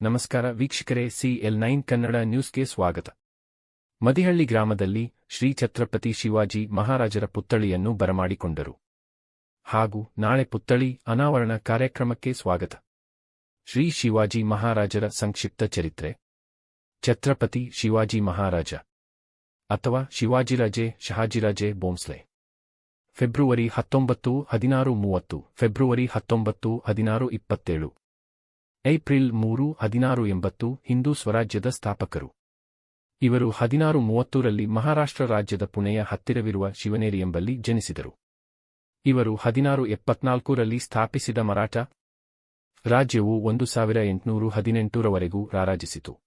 ನಮಸ್ಕಾರ ವೀಕ್ಷಕರೇ CL nine Kannada ನ್ಯೂಸ್ಗೆ ಸ್ವಾಗತ. ಮದಿಹಳ್ಳಿ ಗ್ರಾಮದಲ್ಲಿ ಶ್ರೀ ಛತ್ರಪತಿ ಶಿವಾಜಿ ಮಹಾರಾಜರ ಪುತ್ಥಳಿಯನ್ನು ಬರಮಾಡಿಕೊಂಡರು. ಹಾಗೂ ನಾಳೆ ಪುತ್ಥಳಿ ಅನಾವರಣ ಕಾರ್ಯಕ್ರಮಕ್ಕೆ ಸ್ವಾಗತ. ಶ್ರೀ ಶಿವಾಜಿ ಮಹಾರಾಜರ ಸಂಕ್ಷಿಪ್ತ ಚರಿತ್ರೆ. ಛತ್ರಪತಿ ಶಿವಾಜಿ ಮಹಾರಾಜ ಅಥವಾ ಶಿವಾಜಿರಾಜೆ ಶಹಾಜಿರಾಜೆ ಬೋಂಸ್ಲೆ ಫೆಬ್ರವರಿ ಹತ್ತೊಂಬತ್ತು, ಹದಿನಾರು, ಮೂವತ್ತು. ಫೆಬ್ರುವರಿ ಹತ್ತೊಂಬತ್ತು, ಹದಿನಾರು, ಇಪ್ಪತ್ತೇಳು. ಏಪ್ರಿಲ್ ಮೂರು, ಹದಿನಾರು, ಎಂಬತ್ತು, ಹಿಂದೂ ಸ್ವರಾಜ್ಯದ ಸ್ಥಾಪಕರು. ಇವರು ಹದಿನಾರು, ಮೂವತ್ತೂರಲ್ಲಿ ಮಹಾರಾಷ್ಟ್ರ ರಾಜ್ಯದ ಪುಣೆಯ ಹತ್ತಿರವಿರುವ ಶಿವನೇರಿ ಎಂಬಲ್ಲಿ ಜನಿಸಿದರು. ಇವರು ಹದಿನಾರು, ಎಪ್ಪತ್ನಾಲ್ಕರಲ್ಲಿ ಸ್ಥಾಪಿಸಿದ ಮರಾಠ ರಾಜ್ಯವು ಒಂದು ಸಾವಿರ ಎಂಟುನೂರು ಹದಿನೆಂಟರವರೆಗೂ ರಾರಾಜಿಸಿತು.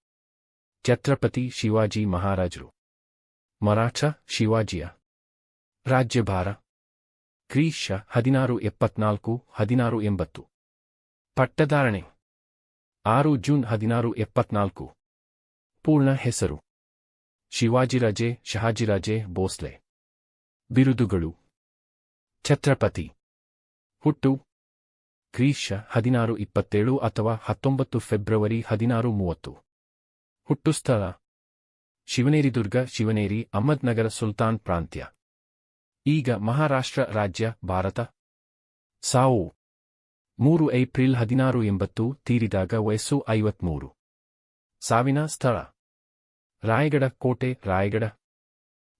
ಛತ್ರಪತಿ ಶಿವಾಜಿ ಮಹಾರಾಜರು. ಮರಾಠ ಶಿವಾಜಿಯ. ರಾಜ್ಯಭಾರ. ಕ್ರೀಶ ಹದಿನಾರು ಎಪ್ಪತ್ನಾಲ್ಕು ಹದಿನಾರು ಎಂಬತ್ತು. ಪಟ್ಟಧಾರಣೆ ಆರು ಜೂನ್ ಹದಿನಾರು ಎಪ್ಪತ್ನಾಲ್ಕು. ಪೂರ್ಣ ಹೆಸರು. ಶಿವಾಜಿರಾಜೆ ಶಹಾಜಿರಾಜೆ ಬೋಸ್ಲೆ ಬಿರುದುಗಳು. ಛತ್ರಪತಿ. ಹುಟ್ಟು. ಕ್ರೀಶ ಹದಿನಾರು ಇಪ್ಪತ್ತೇಳು ಅಥವಾ ಹತ್ತೊಂಬತ್ತು ಫೆಬ್ರವರಿ ಹದಿನಾರು ಮೂವತ್ತು. ಹುಟ್ಟುಸ್ಥಳ. ಶಿವನೇರಿ ದುರ್ಗ, ಶಿವನೇರಿ ಅಹಮದ್ನಗರ ಸುಲ್ತಾನ್ ಪ್ರಾಂತ್ಯ. ಈಗ ಮಹಾರಾಷ್ಟ್ರ ರಾಜ್ಯ, ಭಾರತ. ಸಾವು. ಮೂರು ಏಪ್ರಿಲ್ ಹದಿನಾರು ಎಂಬತ್ತು, ತೀರಿದಾಗ ವಯಸ್ಸು ಐವತ್ಮೂರು. ಸಾವಿನ ಸ್ಥಳ. ರಾಯಗಡ ಕೋಟೆ, ರಾಯಗಡ.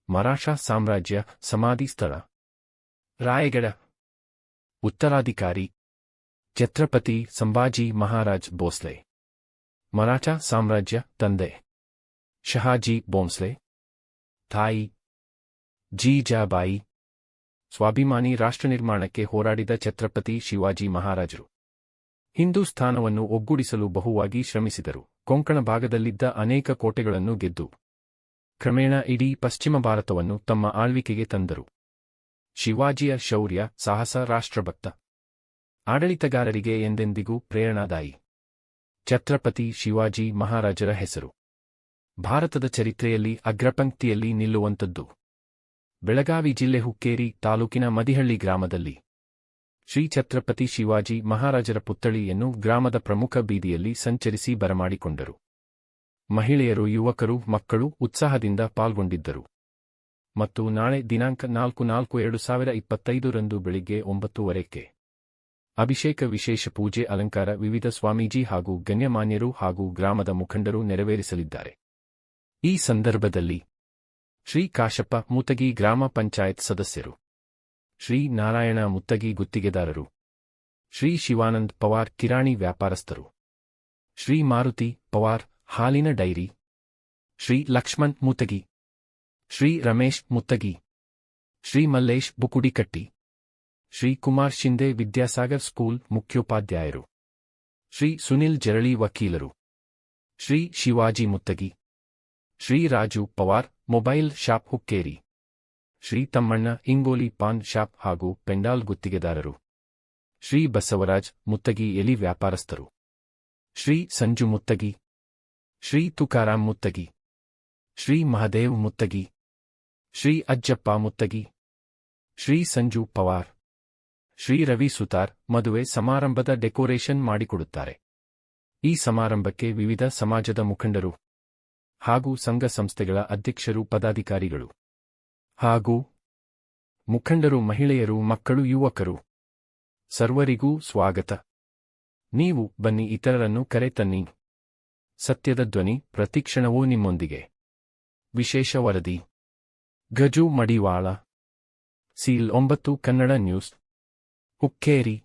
ಮರಾಠ ಸಾಮ್ರಾಜ್ಯ, ಸಮಾಧಿ ಸ್ಥಳ. ರಾಯಗಡ. ಉತ್ತರಾಧಿಕಾರಿ. ಛತ್ರಪತಿ ಸಂಭಾಜಿ ಮಹಾರಾಜ್ ಭೋಸ್ಲೆ. ಮರಾಠ ಸಾಮ್ರಾಜ್ಯ ತಂದೆ. ಶಹಾಜಿ ಬೋಂಸ್ಲೆ ತಾಯಿ. ಜೀಜಾಬಾಯಿ. ಸ್ವಾಭಿಮಾನಿ ರಾಷ್ಟ್ರ ನಿರ್ಮಾಣಕ್ಕೆ ಹೋರಾಡಿದ ಛತ್ರಪತಿ ಶಿವಾಜಿ ಮಹಾರಾಜರು. ಹಿಂದೂಸ್ಥಾನವನ್ನು ಒಗ್ಗೂಡಿಸಲು ಬಹುವಾಗಿ ಶ್ರಮಿಸಿದರು. ಕೊಂಕಣ ಭಾಗದಲ್ಲಿದ್ದ ಅನೇಕ ಕೋಟೆಗಳನ್ನು ಗೆದ್ದು. ಕ್ರಮೇಣ ಇಡೀ ಪಶ್ಚಿಮ ಭಾರತವನ್ನು ತಮ್ಮ ಆಳ್ವಿಕೆಗೆ ತಂದರು. ಶಿವಾಜಿಯ ಶೌರ್ಯ ಸಾಹಸ ರಾಷ್ಟ್ರಭಕ್ತ. ಆಡಳಿತಗಾರರಿಗೆ ಎಂದೆಂದಿಗೂ ಪ್ರೇರಣಾದಾಯಿ. ಛತ್ರಪತಿ ಶಿವಾಜಿ ಮಹಾರಾಜರ ಹೆಸರು. ಭಾರತದ ಚರಿತ್ರೆಯಲ್ಲಿ ಅಗ್ರಪಂಕ್ತಿಯಲ್ಲಿ ನಿಲ್ಲುವಂಥದ್ದು. ಬೆಳಗಾವಿ ಜಿಲ್ಲೆ ಹುಕ್ಕೇರಿ ತಾಲೂಕಿನ ಮದಿಹಳ್ಳಿ ಗ್ರಾಮದಲ್ಲಿ. ಶ್ರೀ ಛತ್ರಪತಿ ಶಿವಾಜಿ ಮಹಾರಾಜರ ಪುತ್ಥಳಿಯನ್ನು ಗ್ರಾಮದ ಪ್ರಮುಖ ಬೀದಿಯಲ್ಲಿ ಸಂಚರಿಸಿ ಬರಮಾಡಿಕೊಂಡರು. ಮಹಿಳೆಯರು, ಯುವಕರು, ಮಕ್ಕಳು ಉತ್ಸಾಹದಿಂದ ಪಾಲ್ಗೊಂಡಿದ್ದರು. ಮತ್ತು ನಾಳೆ ದಿನಾಂಕ ನಾಲ್ಕು ನಾಲ್ಕು ಎರಡು ಸಾವಿರ ಇಪ್ಪತ್ತೈದರಂದು ಬೆಳಿಗ್ಗೆ ಒಂಬತ್ತುವರೆಕ್ಕೆ ಅಭಿಷೇಕ ವಿಶೇಷ ಪೂಜೆ ಅಲಂಕಾರ ವಿವಿಧ ಸ್ವಾಮೀಜಿ ಹಾಗೂ ಗಣ್ಯಮಾನ್ಯರು ಹಾಗೂ ಗ್ರಾಮದ ಮುಖಂಡರು ನೆರವೇರಿಸಲಿದ್ದಾರೆ. ಈ ಸಂದರ್ಭದಲ್ಲಿ ಶ್ರೀ ಕಾಶಪ್ಪ ಮುತಗಿ ಗ್ರಾಮ ಪಂಚಾಯತ್ ಸದಸ್ಯರು, ಶ್ರೀ ನಾರಾಯಣ ಮುತ್ತಗಿ ಗುತ್ತಿಗೆದಾರರು, ಶ್ರೀ ಶಿವಾನಂದ್ ಪವಾರ್ ಕಿರಾಣಿ ವ್ಯಾಪಾರಸ್ಥರು, ಶ್ರೀ ಮಾರುತಿ ಪವಾರ್ ಹಾಲಿನ ಡೈರಿ, ಶ್ರೀ ಲಕ್ಷ್ಮಣ್ ಮುತಗಿ ಶ್ರೀ ರಮೇಶ್ ಮುತ್ತಗಿ, ಶ್ರೀ ಮಲ್ಲೇಶ್ ಬುಕುಡಿಕಟ್ಟಿ ಶ್ರೀ ಕುಮಾರ್ ಶಿಂದೆ ವಿದ್ಯಾಸಾಗರ್ ಸ್ಕೂಲ್ ಮುಖ್ಯೋಪಾಧ್ಯಾಯರು. ಶ್ರೀ ಸುನಿಲ್ ಜರಳಿ ವಕೀಲರು. Shri Shivaji Muttagi. Shri Raju Pawar mobile shop Hukkeri. Shri Tammanna Ingoli paan shop ಹಾಗೂ ಪೆಂಡಾಲ್ ಗುತ್ತಿಗೆದಾರರು. ಶ್ರೀ ಬಸವರಾಜ್ ಮುತ್ತಗಿ ಎಲಿ ವ್ಯಾಪಾರಸ್ಥರು. ಶ್ರೀ ಸಂಜು ಮುತ್ತಗಿ. ಶ್ರೀ ತುಕಾರಾಮ್ ಮುತ್ತಗಿ. ಶ್ರೀ ಮಹದೇವ್ ಮುತ್ತಗಿ. ಶ್ರೀ ಅಜ್ಜಪ್ಪ ಮುತ್ತಗಿ. ಶ್ರೀ ಸಂಜು ಪವಾರ್. ಶ್ರೀ ರವಿ ಸುತಾರ್ ಮದುವೆ ಸಮಾರಂಭದ ಡೆಕೋರೇಷನ್ ಮಾಡಿಕೊಡುತ್ತಾರೆ. ಈ ಸಮಾರಂಭಕ್ಕೆ ವಿವಿಧ ಸಮಾಜದ ಮುಖಂಡರು ಹಾಗೂ ಸಂಘ ಸಂಸ್ಥೆಗಳ ಅಧ್ಯಕ್ಷರು, ಪದಾಧಿಕಾರಿಗಳು ಹಾಗೂ ಮುಖಂಡರು, ಮಹಿಳೆಯರು, ಮಕ್ಕಳು, ಯುವಕರು. ಸರ್ವರಿಗೂ ಸ್ವಾಗತ. ನೀವು ಬನ್ನಿ, ಇತರರನ್ನು ಕರೆತನ್ನಿ. ಸತ್ಯದ ಧ್ವನಿ ಪ್ರತಿಕ್ಷಣವೂ ನಿಮ್ಮೊಂದಿಗೆ. ವಿಶೇಷ ವರದಿ. ಗಜು ಮಡಿವಾಳ. ಸೀಲ್ ಒಂಬತ್ತು, ಕನ್ನಡ ನ್ಯೂಸ್. ಹುಕ್ಕೇರಿ